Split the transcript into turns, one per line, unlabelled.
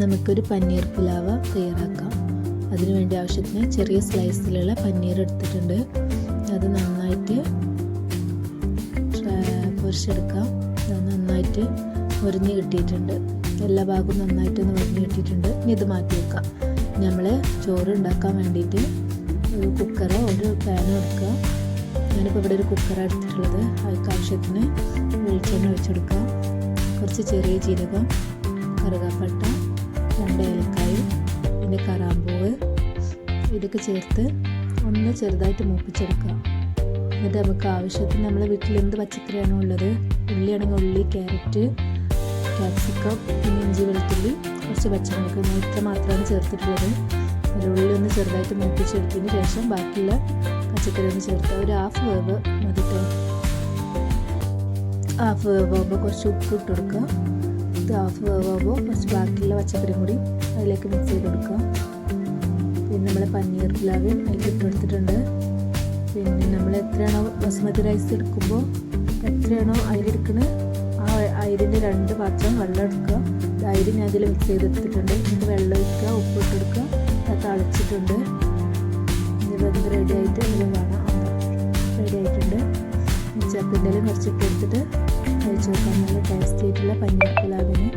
നമുക്കൊരു പനീർ പുലാവ് തയ്യാറാക്കാം. അതിനുവേണ്ടി ആവശ്യത്തിന് ചെറിയ സ്ലൈസിലുള്ള പനീർ എടുത്തിട്ടുണ്ട്. അത് നന്നായിട്ട് പൊരിച്ചെടുക്കാം. അത് നന്നായിട്ട് മുരിഞ്ഞ് കിട്ടിയിട്ടുണ്ട്. എല്ലാ ഭാഗവും നന്നായിട്ട് ഒന്ന് മുരിഞ്ഞ് കിട്ടിയിട്ടുണ്ട്. ഇനി ഇത് മാറ്റി വെക്കാം. നമ്മൾ ചോറ് ഉണ്ടാക്കാൻ വേണ്ടിയിട്ട് ഒരു കുക്കറോ ഒരു പാനോ എടുക്കുക. ഞാനിപ്പോൾ ഇവിടെ ഒരു കുക്കറാണ് എടുത്തിട്ടുള്ളത്. അതിക്ക് ആവശ്യത്തിന് വെളിച്ചെണ്ണ ഒഴിച്ചെടുക്കാം. കുറച്ച് ചെറിയ ജീരകം കറുകാപ്പട്ട രണ്ട് ഏലക്കായി പിന്നെ കറാമ്പൂവ് ഇതൊക്കെ ചേർത്ത് ഒന്ന് ചെറുതായിട്ട് മൂപ്പിച്ചെടുക്കുക എന്നിട്ട് നമുക്ക് ആവശ്യത്തിന് നമ്മളെ വീട്ടിൽ എന്ത് പച്ചക്കറിയാണോ ഉള്ളത് ഉള്ളിയാണെങ്കിൽ ഉള്ളി ക്യാരറ്റ് ക്യാപ്സിക്കം പിന്നെ ഇഞ്ചി വെളുത്തുള്ളി കുറച്ച് പച്ചമുളക് ഇത്ര മാത്രമാണ് ചേർത്തിട്ടുള്ളത്. ഉള്ളി ഒന്ന് ചെറുതായിട്ട് മൂപ്പിച്ചെടുത്തതിന് ശേഷം ബാക്കിയുള്ള പച്ചക്കറി ഒന്ന് ചേർത്ത് ഒരു ഹാഫ് വേവ് മതിട്ടോ ഹാഫ് വേവ് ആകുമ്പോൾ കുറച്ച് ഉപ്പ് ഇട്ട് കൊടുക്കുക ഇത് ഹാഫ് വേവാകുമ്പോൾ ഫസ്റ്റ് ബാക്കിയുള്ള പച്ചക്കറിയും കൂടി അതിലേക്ക് മിക്സ് ചെയ്ത് കൊടുക്കുക. പിന്നെ നമ്മൾ പനീർ പുലാവ് അതിലേക്ക് ഇട്ട് കൊടുത്തിട്ടുണ്ട്. പിന്നെ നമ്മൾ എത്രയാണോ ബസ്മതി റൈസ് എടുക്കുമ്പോൾ എത്രയാണോ അരിയെടുക്കുന്നത് ആ അരിന്റെ രണ്ട് പാത്രം വെള്ളം എടുക്കുക. അരി ഞാൻ അതിൽ മിക്സ് ചെയ്തെടുത്തിട്ടുണ്ട് എന്നിട്ട് വെള്ളം ഒഴിക്കുക ഉപ്പ് ഇട്ടെടുക്കുക അത് തളിച്ചിട്ടുണ്ട്. ഇനി വെന്ത് റെഡി ആയിട്ട് ആയിട്ടുണ്ട് ചപ്പിന്റെ കുറച്ച് ഇട്ട് എടുത്തിട്ട് കഴിച്ചു നോക്കാം നല്ല ടേസ്റ്റി ആയിട്ടുള്ള പനീർ പുലാവിന്